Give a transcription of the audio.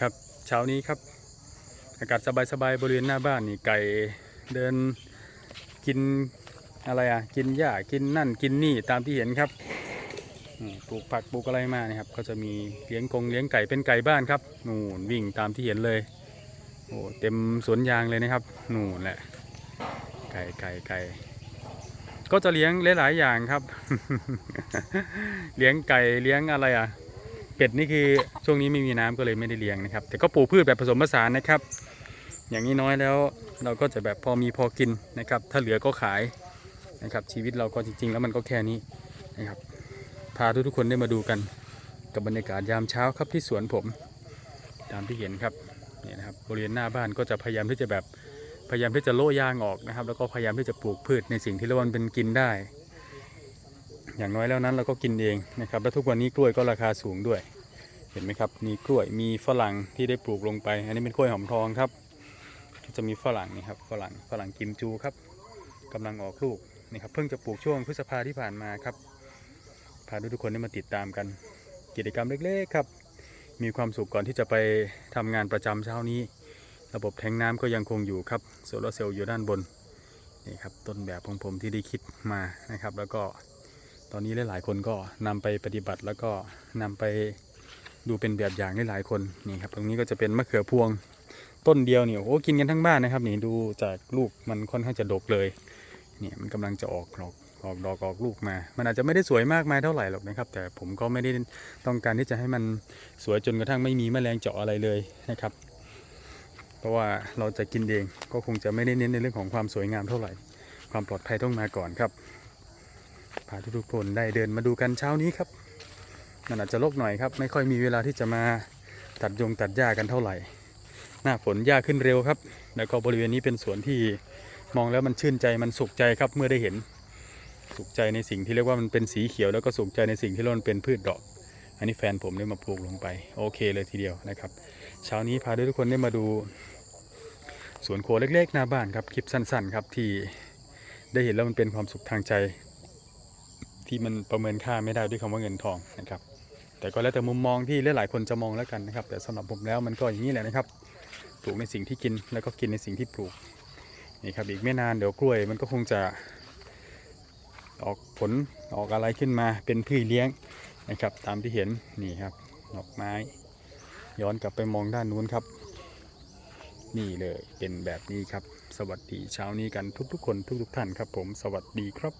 ครับเช้านี้ครับ อากาศสบายๆบริเวณหน้าบ้านนี่ไก่เดินกินอะไรอะกินหญ้ากินนั่นกินนี่ตามที่เห็นครับปลูกผักปลูกอะไรมานะครับ ก็จะมีเลี้ยงกงเลี้ยงไก่เป็นไก่บ้านครับนู่นวิ่งตามที่เห็นเลยโอ้เต็มสวนยางเลยนะครับนู่นแหละ ไก่ไก่ไก่ก็จะเลี้ยงหลายๆอย่างครับ เลี้ยงไก่เลี้ยงอะไรอะ เป็ดนี่คือช่วงนี้ไม่มีน้ำก็เลยไม่ได้เลี้ยงนะครับ แต่ก็ปลูกพืชแบบผสมผสานนะครับ อย่างนี้น้อยแล้วเราก็จะแบบพอมีพอกินนะครับ ถ้าเหลือก็ขายนะครับ ชีวิตเราก็จริง ๆ แล้วมันก็แค่นี้นะครับ พาทุกๆคนได้มาดูกันกับบรรยากาศยามเช้าครับที่สวนผม ตามที่เห็นครับนี่นะครับบริเวณหน้าบ้านก็จะพยายามที่จะแบบพยายามที่จะโล่ยางออกนะครับ แล้วก็พยายามที่จะปลูกพืชในสิ่งที่เรียกว่ามันเป็นกินได้ อย่างน้อยแล้วนั้นเราก็กินเองนะครับแล้วทุกวันนี้กล้วยก็ราคาสูงด้วย เห็นไหมครับ มีกล้วยมีฝรั่งที่ได้ปลูกลงไป อันนี้เป็นกล้วยหอมทองครับ จะมีฝรั่งนี่ครับฝรั่งฝรั่งกิมจูครับกำลังออกลูกนี่ครับเพิ่งจะปลูกช่วงพฤษภาที่ผ่านมาครับพาทุกคนได้มาติดตามกัน กิจกรรมเล็กๆครับ มีความสุขก่อนที่จะไปทำงานประจำเช้านี้ ระบบแทงน้ำก็ยังคงอยู่ครับโซลาร์เซลล์อยู่ด้านบนนี่ครับต้นแบบของผมที่ได้คิดมานะครับ แล้วก็ ตอนนี้หลายๆคนก็นำไปปฏิบัติแล้วก็นำไปดูเป็นแบบอย่างหลายๆคนนี่ครับ ตรงนี้ก็จะเป็นมะเขือพวงต้นเดียวนี่โอ้กินกันทั้งบ้านนะครับนี่ดูจากลูกมันค่อนข้างจะดกเลยเนี่ยมันกำลังจะออกดอกออกดอกออกลูกมา มันอาจจะไม่ได้สวยมากมายเท่าไหร่หรอกนะครับ แต่ผมก็ไม่ได้ต้องการที่จะให้มันสวยจนกระทั่งไม่มีแมลงเจาะอะไรเลยนะครับ เพราะว่าเราจะกินเองก็คงจะไม่ได้เน้นในเรื่องของความสวยงามเท่าไหร่ ความปลอดภัยต้องมาก่อนครับ พาทุกๆคนได้เดินมาดูกันเช้านี้ครับมันอาจจะรกหน่อยครับ ไม่ค่อยมีเวลาที่จะมาตัดยงตัดหญ้ากันเท่าไหร่ หน้าฝนหญ้าขึ้นเร็วครับ แล้วก็บริเวณนี้เป็นสวนที่มองแล้วมันชื่นใจมันสุขใจครับเมื่อได้เห็นสุขใจในสิ่งที่เรียกว่ามันเป็นสีเขียว แล้วก็สุขใจในสิ่งที่เรียกว่ามันเป็นพืชดอก อันนี้แฟนผมได้มาปลูกลงไป โอเคเลยทีเดียวนะครับ เช้านี้พาทุกคนได้มาดูสวนโคเล็กๆหน้าบ้านครับคลิปสั้นๆครับที่ได้เห็นแล้วมันเป็นความสุขทางใจ ที่มันประเมินค่าไม่ได้ด้วยคำว่าเงินทองนะครับ แต่ก็แล้วแต่มุมมองที่หลายๆคนจะมองแล้วกันนะครับ แต่สำหรับผมแล้วมันก็อย่างนี้แหละนะครับปลูกในสิ่งที่กินแล้วก็กินในสิ่งที่ปลูกนี่ครับอีกไม่นานเดี๋ยวกล้วยมันก็คงจะออกผลออกอะไรขึ้นมาเป็นพืชเลี้ยงนะครับตามที่เห็นนี่ครับดอกไม้ ย้อนกลับไปมองด้านนู้นครับ นี่เลยเป็นแบบนี้ครับ สวัสดีเช้านี้กันทุกๆ คนทุกๆท่านครับผมสวัสดีครับ